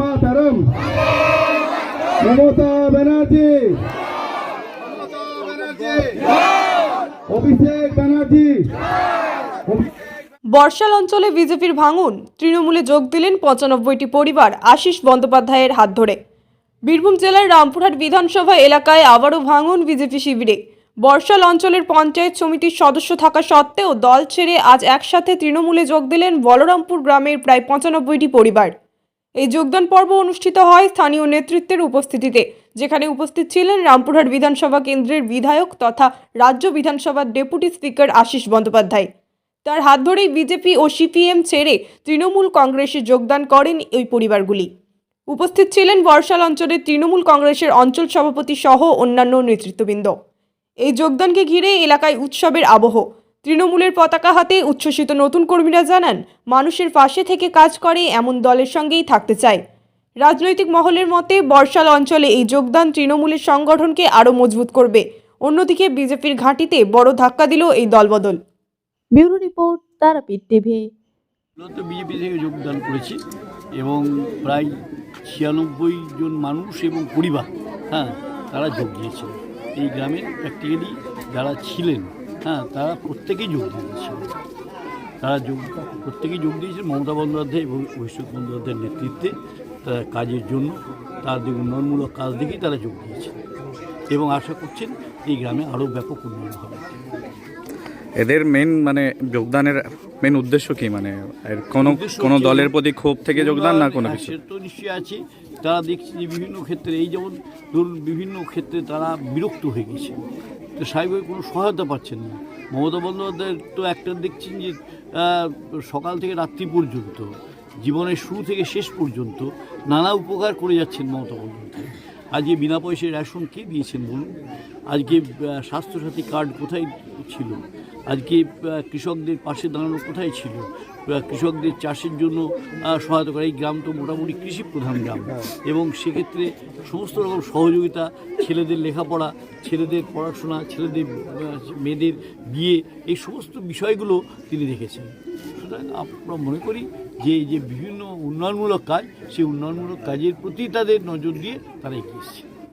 মাতারম মমতা ব্যানার্জি। অভিষেক ব্যানার্জি। বর্ষাল অঞ্চলে বিজেপির ভাঙন, তৃণমূলে যোগ দিলেন পঁচানব্বইটি পরিবার, আশিস বন্দ্যোপাধ্যায়ের হাত ধরে। বীরভূম জেলার রামপুরহাট বিধানসভা এলাকায় আবারও ভাঙন বিজেপি শিবিরে। বর্ষাল অঞ্চলের পঞ্চায়েত সমিতির সদস্য থাকা সত্ত্বেও দল ছেড়ে আজ একসাথে তৃণমূলে যোগ দিলেন বলরামপুর গ্রামের প্রায় পঁচানব্বইটি পরিবার। এই যোগদান পর্ব অনুষ্ঠিত হয় স্থানীয় নেতৃত্বের উপস্থিতিতে, যেখানে উপস্থিত ছিলেন রামপুরহাট বিধানসভা কেন্দ্রের বিধায়ক তথা রাজ্য বিধানসভার ডেপুটি স্পিকার আশিস বন্দ্যোপাধ্যায়। তার হাত ধরেই বিজেপি ও সিপিএম ছেড়ে তৃণমূল কংগ্রেসে যোগদান করেন ওই পরিবারগুলি। উপস্থিত ছিলেন বর্ষাল অঞ্চলের তৃণমূল কংগ্রেসের অঞ্চল সভাপতি সহ অন্যান্য নেতৃত্ববৃন্দ। এই যোগদানকে ঘিরে এলাকায় উৎসবের আবহ তৃণমূলের পতাকা হাতে উচ্ছ্বসিত নতুন কর্মীরা জানান মানুষের পাশে থেকে কাজ করে এমন দলের সঙ্গেই থাকতে চায়। রাজনৈতিক মহলের মতে বর্ষাল অঞ্চলে এই যোগদান তৃণমূলের সংগঠনকে আরও মজবুত করবে। অন্যদিকে বিজেপির ঘাঁটিতে বড় ধাক্কা দিল এই দলবদল। Bureau report Tarapith TV. মূলত বিজেপি থেকে যোগদান করেছি এবং প্রায় ছিয়ানব্বই জন মানুষ এবং পরিবার হ্যাঁ তারা যোগ দিয়েছিল। এই গ্রামের প্র্যাকটিক্যালি যারা ছিলেন হ্যাঁ তারা প্রত্যেকেই যোগ দিয়েছিল তারা যোগ প্রত্যেকেই যোগ দিয়েছেন মমতা বন্দ্যোপাধ্যায় এবং অভিষেক বন্দ্যোপাধ্যায়ের নেতৃত্বে তারা কাজের জন্য তাদের উন্নয়নমূলক কাজ দেখেই তারা যোগ দিয়েছে। এবং আশা করছেন এই গ্রামে আরও ব্যাপক উন্নয়ন হবে। এদের মেন মানে যোগদানের মেন উদ্দেশ্য কি? মানে এর কোনো কোনো দলের প্রতি ক্ষোভ থেকে যোগদান না কোনো হ্যাঁ, কিছু? সে তো নিশ্চয়ই আছে। তারা দেখছি যে বিভিন্ন ক্ষেত্রে এই যেমন ধরুন বিভিন্ন ক্ষেত্রে তারা বিরক্ত হয়ে গেছে। তো স্বাভাবিক কোনো সহায়তা পাচ্ছেন না। মমতা বন্দ্যোপাধ্যায়ের তো একটা দেখছেন যে সকাল থেকে রাত্রি পর্যন্ত, জীবনের শুরু থেকে শেষ পর্যন্ত নানা উপকার করে যাচ্ছেন মমতা বন্দ্যোপাধ্যায়। আজকে বিনা পয়সায় রেশন কে দিয়েছেন বলুন? আজকে স্বাস্থ্যসাথী কার্ড কোথায় ছিল? আজকে কৃষকদের পাশে দাঁড়ানো কোথায় ছিল? কৃষকদের চাষের জন্য সহায়তা করে। এই গ্রাম তো মোটামুটি কৃষি প্রধান গ্রাম। এবং সেক্ষেত্রে সমস্ত রকম সহযোগিতা, ছেলেদের লেখাপড়া, ছেলেদের পড়াশোনা, ছেলেদের মেয়েদের বিয়ে, এই সমস্ত বিষয়গুলো তিনি দেখেছেন। সুতরাং আমরা মনে করি যে যে বিভিন্ন উন্নয়নমূলক কাজ, সেই উন্নয়নমূলক কাজের প্রতি তাদের নজর দিয়ে তারা এগিয়ে এসছে।